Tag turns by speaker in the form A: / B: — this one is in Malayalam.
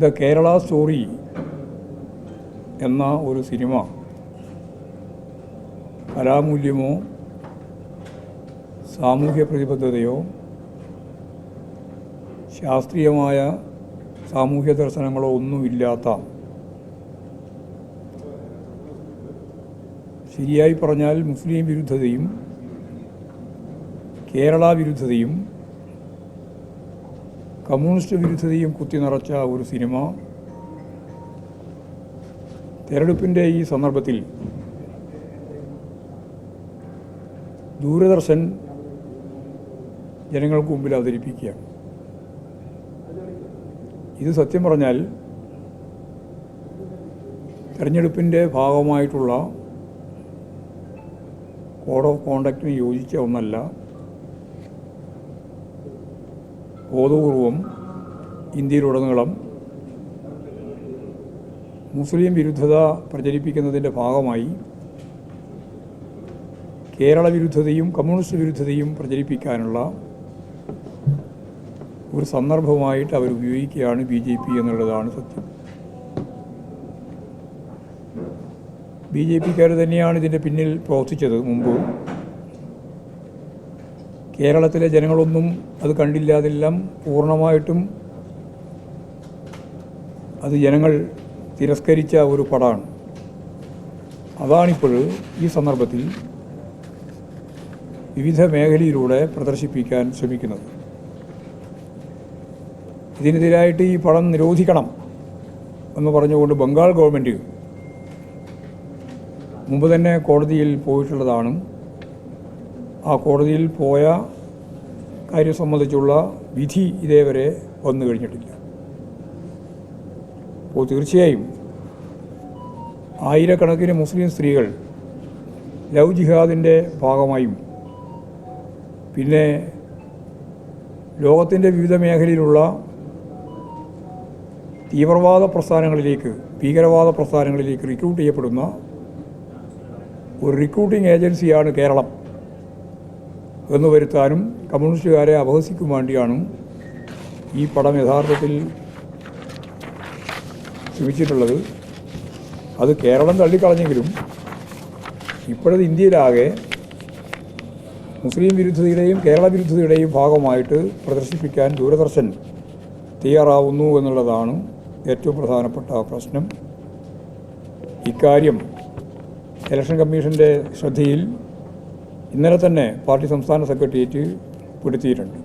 A: ദ കേരള സ്റ്റോറി എന്ന ഒരു സിനിമ കലാമൂല്യമോ സാമൂഹ്യ പ്രതിബദ്ധതയോ ശാസ്ത്രീയമായ സാമൂഹ്യ ദർശനങ്ങളോ ഒന്നുമില്ലാത്ത ശരിയായി പറഞ്ഞാൽ മുസ്ലിം വിരുദ്ധതയും കേരള വിരുദ്ധതയും കമ്മ്യൂണിസ്റ്റ് വിരുദ്ധതയും കുത്തി നിറച്ച ഒരു സിനിമ. തെരഞ്ഞെടുപ്പിന്റെ ഈ സന്ദർഭത്തിൽ ദൂരദർശൻ ജനങ്ങൾക്ക് മുമ്പിൽ അവതരിപ്പിക്കുകയാണ്. ഇത് സത്യം പറഞ്ഞാൽ തെരഞ്ഞെടുപ്പിന്റെ ഭാഗമായിട്ടുള്ള കോഡ് ഓഫ് കോണ്ടക്റ്റിന് യോജിച്ച ഒന്നല്ല. ബോധപൂർവം ഇന്ത്യയിലുടനീളം മുസ്ലിം വിരുദ്ധത പ്രചരിപ്പിക്കുന്നതിന്റെ ഭാഗമായി കേരള വിരുദ്ധതയും കമ്മ്യൂണിസ്റ്റ് വിരുദ്ധതയും പ്രചരിപ്പിക്കാനുള്ള ഒരു സന്ദർഭമായിട്ട് അവർ ഉപയോഗിക്കുകയാണ് ബി ജെ പി എന്നുള്ളതാണ് സത്യം. ബി ജെ പിക്കാർ തന്നെയാണ് ഇതിന്റെ പിന്നിൽ പ്രവർത്തിച്ചത് മുമ്പ്. കേരളത്തിലെ ജനങ്ങളൊന്നും അത് കണ്ടില്ല. അതെല്ലാം പൂർണമായിട്ടും അത് ജനങ്ങൾ തിരസ്കരിച്ച ഒരു പടമാണ്. അതാണിപ്പോൾ ഈ സന്ദർഭത്തിൽ വിവിധ മേഖലയിലൂടെ പ്രദർശിപ്പിക്കാൻ ശ്രമിക്കുന്നത്. ഇതിനെതിരായിട്ട് ഈ പടം നിരോധിക്കണം എന്ന് പറഞ്ഞുകൊണ്ട് ബംഗാൾ ഗവൺമെന്റ് മുമ്പ് തന്നെ കോടതിയിൽ പോയിട്ടുള്ളതാണ് ആ കോടതിയിൽ പോയ കാര്യം സംബന്ധിച്ചുള്ള വിധി ഇതേവരെ വന്നു കഴിഞ്ഞിട്ടില്ല. അപ്പോൾ തീർച്ചയായും ആയിരക്കണക്കിന് മുസ്ലിം സ്ത്രീകൾ ലവ് ജിഹാദിന്റെ ഭാഗമായും പിന്നെ ലോകത്തിന്റെ വിവിധ മേഖലയിലുള്ള തീവ്രവാദ പ്രസ്ഥാനങ്ങളിലേക്ക് ഭീകരവാദ പ്രസ്ഥാനങ്ങളിലേക്ക് റിക്രൂട്ട് ചെയ്യപ്പെടുന്ന ഒരു റിക്രൂട്ടിംഗ് ഏജൻസിയാണ് കേരളം. എന്ന് വരുത്താനും കമ്മ്യൂണിസ്റ്റുകാരെ അപഹസിക്കും വേണ്ടിയാണ് ഈ പടം യഥാർത്ഥത്തിൽ ശ്രമിച്ചിട്ടുള്ളത്. അത് കേരളം തള്ളിക്കളഞ്ഞെങ്കിലും ഇപ്പോഴത് ഇന്ത്യയിലാകെ മുസ്ലിം വിരുദ്ധതയുടെയും കേരള വിരുദ്ധതയുടെയും ഭാഗമായിട്ട് പ്രദർശിപ്പിക്കാൻ ദൂരദർശൻ തയ്യാറാവുന്നു എന്നുള്ളതാണ് ഏറ്റവും പ്രധാനപ്പെട്ട പ്രശ്നം. ഇക്കാര്യം ഇലക്ഷൻ കമ്മീഷന്റെ ശ്രദ്ധയിൽ ഇന്നലെ തന്നെ പാർട്ടി സംസ്ഥാന സെക്രട്ടേറിയറ്റ് പെടുത്തിയിട്ടുണ്ട്